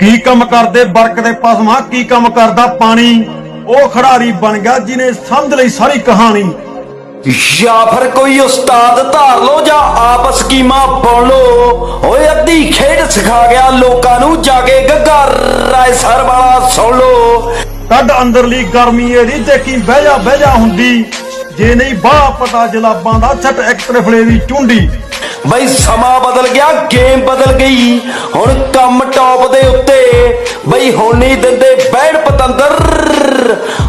ਕੀ ਕੰਮ ਕਰਦੇ ਬਰਕ ਦੇ ਪਸਮਾ ਕੀ ਕੰਮ ਕਰਦਾ ਪਾਣੀ? ਉਹ ਖਿਡਾਰੀ ਬਣ ਗਿਆ ਜਿਹਨੇ ਸਮਝ ਲਈ ਸਾਰੀ ਕਹਾਣੀ। ਜਾਂ ਫਿਰ ਕੋਈ ਉਸਤਾਦ ਧਾਰ ਲੋ ਜਾਂ ਆਪ ਸਕੀਮਾਂ ਬਣ ਲੋ ਓਏ ਅੱਧੀ ਖੇਡ ਸਿਖਾ ਗਿਆ ਲੋਕਾਂ ਨੂੰ ਜਾ ਕੇ ਗੱਗਾ ਰਾਏ ਸਰ ਵਾਲਾ ਸੁਣ ਲੋ ਕੱਢ ਅੰਦਰਲੀ ਗਰਮੀ ਇਹਦੀ ਦੇਖੀ ਬਹਿ ਜਾ ਬਹਿ ਜਾ ਹੁੰਦੀ। ਜੇ ਨਹੀਂ ਬਾਹ ਪਤਾ ਜਲਾਬਾਂ ਦਾ ਛੱਟ ਇੱਕ ਤਰਫਲੇ ਦੀ ਚੁੰਡੀ। ਬਈ ਸਮਾਂ ਬਦਲ ਗਿਆ ਗੇਮ ਬਦਲ ਗਈ। ਹੁਣ ਕੰਮ ਟੌਪ ਦੇ ਉੱਤੇ। ਬਈ ਹੁਣ ਨਹੀਂ ਦਿੰਦੇ ਬੈੜ ਪਤੰਦਰ।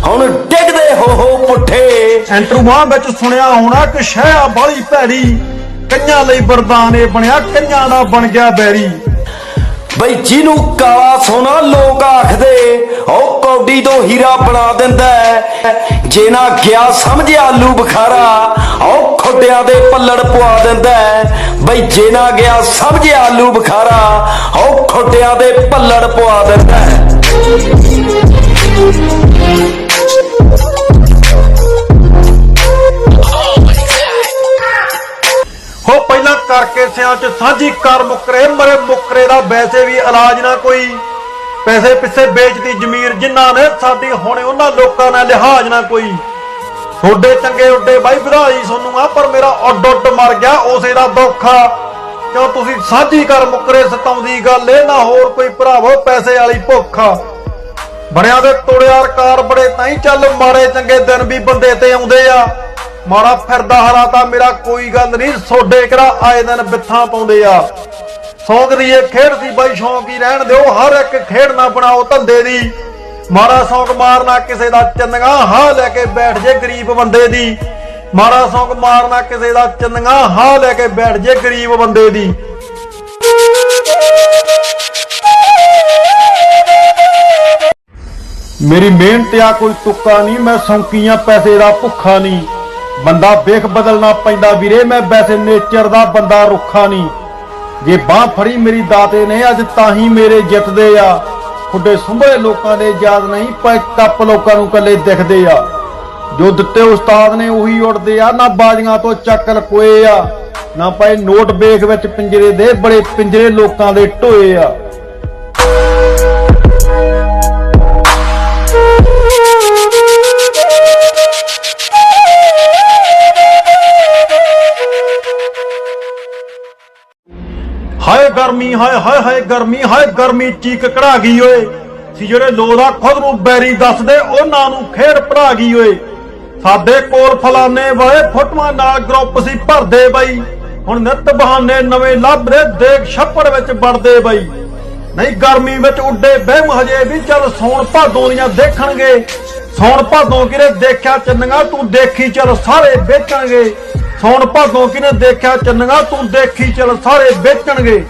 ਹੁਣ ਡਿੱਗਦੇ ਹੋ ਹੋ ਪੁੱਠੇ। ਐਂਟਰੂਆਂ ਵਿੱਚ ਸੁਣਿਆ ਹੋਣਾ ਕਿ ਸ਼ਹਿਆ ਬਾਲੀ ਭੈੜੀ ਕਈਆਂ ਲਈ ਵਰਦਾਨ ਇਹ ਬਣਿਆ ਕਈਆਂ ਦਾ ਬਣ ਗਿਆ ਬੈਰੀ। ਬਈ ਜਿਹਨੂੰ ਕਾਲਾ ਸੋਨਾ ਲੋਕ ਆਖਦੇ ਉਹ ਕੌਡੀ ਤੋਂ ਹੀਰਾ ਬਣਾ ਦਿੰਦਾ ਹੈ। ਜੇ ਨਾ ਗਿਆ ਸਮਝ ਆਲੂ ਬੁਖਾਰਾ, ਉਹ ਖੁੱਡਿਆਂ ਦੇ ਪੱਲੜ ਪਵਾ ਦਿੰਦਾ ਬਈ ਜੇ ਨਾ ਗਿਆ ਸਮਝ ਆਲੂ ਬੁਖਾਰਾ, ਉਹ ਖੋਡਿਆਂ ਦੇ ਪੱਲੜ ਪਵਾ ਦਿੰਦਾ ਹੈ। ਹੋ, ਪਹਿਲਾਂ ਕਰਕੇ ਸਿਆਂ ਚ ਸਾਂਝੀ ਕਰ ਮੁਕਰੇ, ਮਰੇ ਮੁਕਰੇ ਦਾ ਵੈਸੇ ਵੀ ਇਲਾਜ ਨਾ ਕੋਈ ਪੈਸੇ ਪਿੱਛੇ ਵੇਚਦੀ ਜ਼ਮੀਰ ਜਿਨ੍ਹਾਂ ਨੇ ਸਾਡੀ, ਹੁਣੇ ਉਹਨਾਂ ਲੋਕਾਂ ਨਾਲ ਲਿਹਾਜ਼ ਨਾ ਕੋਈ। ਥੋੜੇ ਚੰਗੇ ਉੱਡੇ ਬਾਈ ਵਧਾਈ ਸੋਨੂੰ ਆ, ਪਰ ਮੇਰਾ ਉੱਡ ਉੱਡ ਮਰ ਗਿਆ, ਉਸੇ ਦਾ ਦੁੱਖ ਕਿਉਂ ਤੁਸੀਂ ਸਾਂਝੀ ਕਰ ਮੁਕਰੇ, ਸਤਾਉਂਦੀ ਗੱਲ ਇਹ ਨਾ ਹੋਰ ਕੋਈ ਭਰਾਵੋ, ਪੈਸੇ ਵਾਲੀ ਭੁੱਖ। ਆ ਬੜਿਆਂ ਦੇ ਤੋੜਿਆ ਕਾਰ ਬੜੇ ਤਾਂ ਹੀ ਚੱਲ, ਮਾੜੇ ਚੰਗੇ ਦਿਨ ਵੀ ਬੰਦੇ ਤੇ ਆਉਂਦੇ ਆ। ਮਾੜਾ ਫਿਰਦਾ ਹਰਾ ਤਾਂ ਮੇਰਾ ਕੋਈ ਗੱਲ ਨਹੀਂ ਸੋਡੇ ਕਿਹੜਾ ਆਏ ਦਿਨ ਬਿੱਥਾਂ ਪਾਉਂਦੇ ਆ। ਸ਼ੌਂਕ ਦੀ ਇਹ ਖੇਡ ਸੀ ਬਾਈ, ਸ਼ੌਂਕ ਹੀ ਰਹਿਣ ਦਿਓ, ਹਰ ਇੱਕ ਖੇਡ ਨਾ ਬਣਾਓ ਧੰਦੇ ਦੀ। ਮਾੜਾ ਸ਼ੌਂਕ ਮਾਰਨਾ ਕਿਸੇ ਦਾ ਚੰਨਗਾ ਹਾਂ ਲੈ ਕੇ ਬੈਠ ਜੇ ਗਰੀਬ ਬੰਦੇ ਦੀ। ਮਾੜਾ ਸ਼ੌਂਕ ਮਾਰਨਾ ਕਿਸੇ ਦਾ ਚੰਨਗਾ ਹਾਂ ਲੈ ਕੇ ਬੈਠ ਜੇ ਗਰੀਬ ਬੰਦੇ ਦੀ। ਮੇਰੀ ਮਿਹਨਤ ਆ, ਕੋਈ ਤੁੱਕਾ ਨਹੀਂ, ਮੈਂ ਸੌਂਕੀਆਂ ਪੈਸੇ ਦਾ ਭੁੱਖਾ ਨਹੀਂ। ਬੰਦਾ ਵੇਖ ਬਦਲਣਾ ਪੈਂਦਾ ਵੀਰੇ, ਮੈਂ ਵੈਸੇ ਨੇਚਰ ਦਾ ਬੰਦਾ ਰੁੱਖਾ ਨਹੀਂ। ਜੇ ਬਾਹ ਫੜੀ ਮੇਰੀ ਦਾਤੇ ਨੇ, ਅੱਜ ਤਾਂ ਹੀ ਮੇਰੇ ਜਿੱਤਦੇ ਆ। ਖੁੱਡੇ ਸੁੰਭੇ ਲੋਕਾਂ ਦੇ ਯਾਦ ਨਹੀਂ ਪਰ ਕੱਪ ਲੋਕਾਂ ਨੂੰ ਕੱਲੇ ਦਿਖਦੇ ਆ। ਜੋ ਦਿੱਤੇ ਉਸਤਾਦ ਨੇ, ਉਹੀ ਉੜਦੇ ਆ। ਨਾ ਬਾਜ਼ੀਆਂ ਤੋਂ ਚੱਕ ਲਕੋਏ ਆ, ਨਾ ਪਏ ਨੋਟ ਬੇਖ ਵਿੱਚ ਪਿੰਜਰੇ ਦੇ, ਬੜੇ ਪਿੰਜਰੇ ਲੋਕਾਂ ਦੇ ਢੋਏ ਆ। ਗਰਮੀ, ਹਾਏ ਹਾਏ ਹਾਏ, ਗਰਮੀ ਹਾਏ, ਗਰਮੀ ਚੀਕ ਕਢਾ ਗਈ ਓਏ। ਸੀ ਜਿਹੜੇ ਲੋਦਾ ਖੁਦ ਨੂੰ ਬੈਰੀ ਦੱਸਦੇ, ਉਹਨਾਂ ਨੂੰ ਖੇਡ ਪੜਾ ਗਈ ਓਏ। ਸਾਡੇ ਕੋਲ ਫਲਾਣੇ ਵਾਲੇ ਫੋਟੋਆਂ ਨਾਲ ਗਰੁੱਪ ਸੀ ਭਰਦੇ ਬਈ। ਹੁਣ ਨਿੱਤ ਬਹਾਨੇ ਨਵੇਂ ਲੱਭਦੇ ਦੇਖ ਛੱਪੜ ਵਿੱਚ ਵੜਦੇ ਬਈ। ਨਹੀਂ, ਗਰਮੀ ਵਿੱਚ ਉੱਡੇ ਬਹਿਮ ਹਜੇ ਵੀ, ਚੱਲ ਸੌਣ ਭਾਦੋਂ ਦੀਆਂ ਦੇਖਣਗੇ। ਸੌਣ ਭਾਦੋਂ ਕਿਨੇ ਦੇਖਿਆ ਚੰਨਗਾ ਤੂੰ ਦੇਖੀ ਚੱਲ ਸਾਰੇ ਵੇਚਣਗੇ। ਸੌਣ ਭਾਦੋਂ ਕਿਨੇ ਦੇਖਿਆ ਚੰਨਗਾ ਤੂੰ ਦੇਖੀ ਚੱਲ ਸਾਰੇ ਵੇਚਣਗੇ।